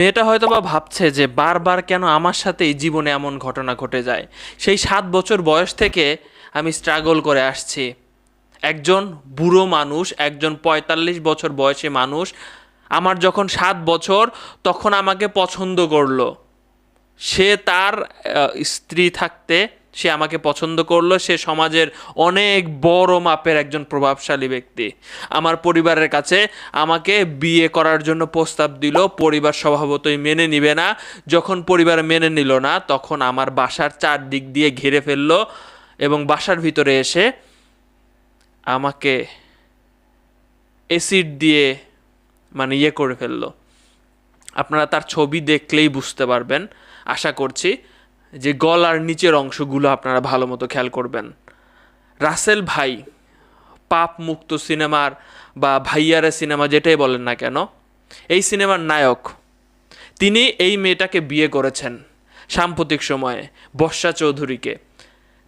মেয়েটা হয়তো বা ভাবছে যে বারবার কেন আমার সাথেই জীবনে এমন ঘটনা ঘটে যায়। সেই সাত বছর বয়স থেকে আমি স্ট্রাগল করে আসছি। একজন বুড়ো মানুষ, একজন পঁয়তাল্লিশ বছর বয়সী মানুষ, আমার যখন সাত বছর তখন আমাকে পছন্দ করল। সে তার স্ত্রী থাকতে সে আমাকে পছন্দ করল, সে সমাজের অনেক বড় মাপের একজন প্রভাবশালী ব্যক্তি। আমার পরিবারের কাছে আমাকে বিয়ে করার জন্য প্রস্তাব দিল, পরিবার স্বভাবতই মেনে নিবে না। যখন পরিবার মেনে নিল না, তখন আমার বাসার চারদিক দিয়ে ঘিরে ফেলল এবং বাসার ভিতরে এসে আমাকে এসিড দিয়ে মানে ইয়ে করে ফেলল। আপনারা তার ছবি দেখলেই বুঝতে পারবেন, আশা করছি। যে গলার নিচের অংশগুলো আপনারা ভালো মতো খেয়াল করবেন। রাসেল ভাই পাপ মুক্ত সিনেমার বা ভাইয়ারে সিনেমা যেটাই বলেন না কেন, এই সিনেমার নায়ক, তিনি এই মেয়েটাকে বিয়ে করেছেন সাম্প্রতিক সময়ে বর্ষা চৌধুরীকে।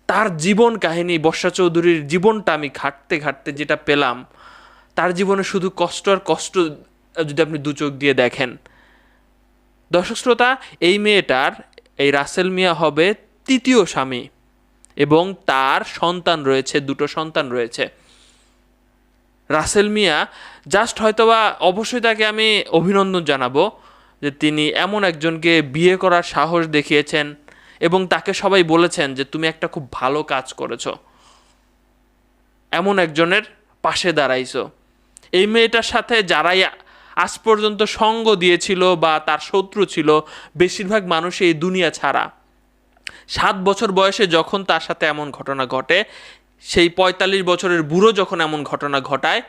তার জীবন কাহিনী, বর্ষা চৌধুরীর জীবনটা আমি ঘাটতে ঘাটতে যেটা পেলাম, তার জীবনে শুধু কষ্ট আর কষ্ট যদি আপনি দু চোখ দিয়ে দেখেন। দর্শক শ্রোতা, এই মেয়েটার এই রাসেল মিয়া হবে তৃতীয় স্বামী এবং তার সন্তান রয়েছে, দুটো সন্তান রয়েছে। রাসেল মিয়া জাস্ট হয়তোবা অবশ্যই তাকে আমি অভিনন্দন জানাব যে তিনি এমন একজনকে বিয়ে করার সাহস দেখিয়েছেন এবং তাকে সবাই বলেছেন যে তুমি একটা খুব ভালো কাজ করেছ। এমন একজনের পাশে দাঁড়াইছো। এই মেয়েটার সাথে যারাই আজ পর্যন্ত সঙ্গ দিয়েছিল বা তার শত্রু ছিল বেশিরভাগ মানুষ এই দুনিয়া ছাড়া। সাত বছর বয়সে যখন তার সাথে এমন ঘটনা ঘটে, সেই পঁয়তাল্লিশ বছরের বুড়ো যখন এমন ঘটনা ঘটায়,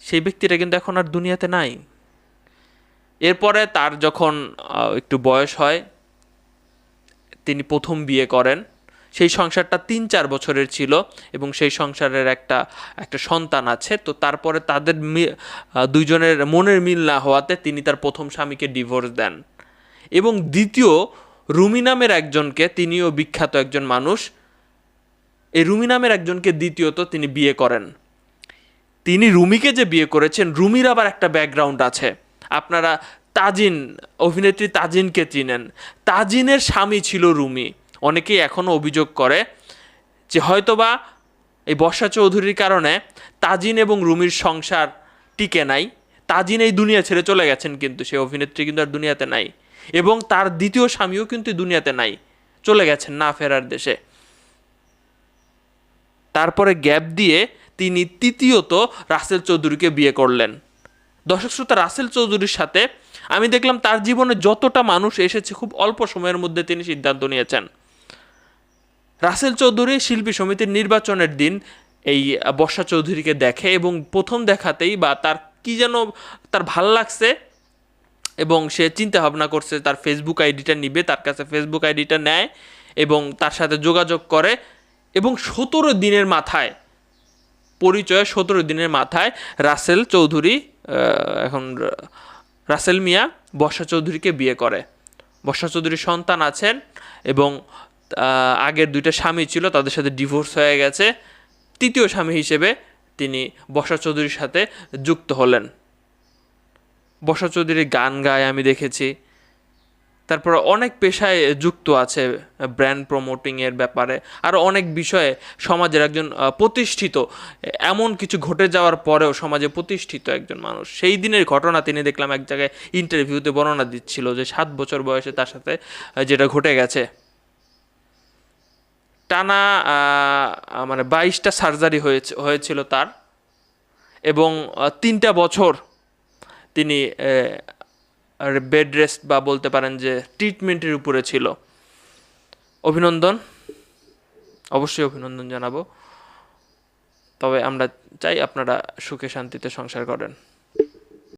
সেই ব্যক্তিটা কিন্তু এখন আর দুনিয়াতে নাই। এরপরে তার যখন একটু বয়স হয়, তিনি প্রথম বিয়ে করেন। সেই সংসারটা তিন চার বছরের ছিল এবং সেই সংসারের একটা একটা সন্তান আছে। তো তারপরে তাদের দুইজনের মনের মিল না হওয়াতে তিনি তার প্রথম স্বামীকে ডিভোর্স দেন। এবং দ্বিতীয়, রুমি নামের একজনকে, তিনিও বিখ্যাত একজন মানুষ, এই রুমি নামের একজনকে দ্বিতীয়ত তিনি বিয়ে করেন। তিনি রুমিকে যে বিয়ে করেছেন, রুমির আবার একটা ব্যাকগ্রাউন্ড আছে। আপনারা তাজিন, অভিনেত্রী তাজিনকে চিনেন। তাজিনের স্বামী ছিল রুমি। অনেকেই এখনও অভিযোগ করে যে হয়তোবা এই বর্ষা চৌধুরীর কারণে তাজিন এবং রুমির সংসার টিকে নাই। তাজিন এই দুনিয়া ছেড়ে চলে গেছেন কিন্তু, সে অভিনেত্রী কিন্তু আর দুনিয়াতে নাই। এবং তার দ্বিতীয় স্বামীও কিন্তু দুনিয়াতে নাই, চলে গেছেন না ফেরার দেশে। তারপরে গ্যাপ দিয়ে তিনি তৃতীয়ত রাসেল চৌধুরীকে বিয়ে করলেন। দর্শক শ্রোতা, রাসেল চৌধুরীর সাথে আমি দেখলাম তার জীবনে যতটা মানুষ এসেছে, খুব অল্প সময়ের মধ্যে তিনি সিদ্ধান্ত নিয়েছেন। রাসেল চৌধুরী শিল্পী সমিতির নির্বাচনের দিন এই বর্ষা চৌধুরীকে দেখে এবং প্রথম দেখাতেই বা তার কি যেন তার ভালো লাগছে এবং সে চিন্তা ভাবনা করছে, তার ফেসবুক আইডিটা নিবে, তার কাছে ফেসবুক আইডিটা নেয় এবং তার সাথে যোগাযোগ করে এবং সতেরো দিনের মাথায়, পরিচয় সতেরো দিনের মাথায় রাসেল চৌধুরী এখন রাসেল মিয়া বর্ষা চৌধুরীকে বিয়ে করে। বর্ষা চৌধুরীর সন্তান আছেন এবং আগের দুইটা স্বামী ছিল, তাদের সাথে ডিভোর্স হয়ে গেছে। তৃতীয় স্বামী হিসেবে তিনি বসা চৌধুরীর সাথে যুক্ত হলেন। বসা চৌধুরী গান গায় আমি দেখেছি। তারপর অনেক পেশায় যুক্ত আছে ব্র্যান্ড প্রমোটিংয়ের ব্যাপারে। আরও অনেক বিষয়ে সমাজের একজন প্রতিষ্ঠিত। এমন কিছু ঘটে যাওয়ার পরেও সমাজে প্রতিষ্ঠিত একজন মানুষ। সেই দিনের ঘটনা তিনি দেখলাম এক জায়গায় ইন্টারভিউতে বর্ণনা দিচ্ছিল যে সাত বছর বয়সে তার সাথে যেটা ঘটে গেছে। টানা মানে বাইশটা সার্জারি হয়েছে, হয়েছিল তার এবং তিনটা বছর তিনি বেড রেস্ট বা বলতে পারেন যে ট্রিটমেন্টের উপরে ছিল। অভিনন্দন। অবশ্যই অভিনন্দন জানাব। তবে আমরা চাই আপনারা সুখে শান্তিতে সংসার করেন।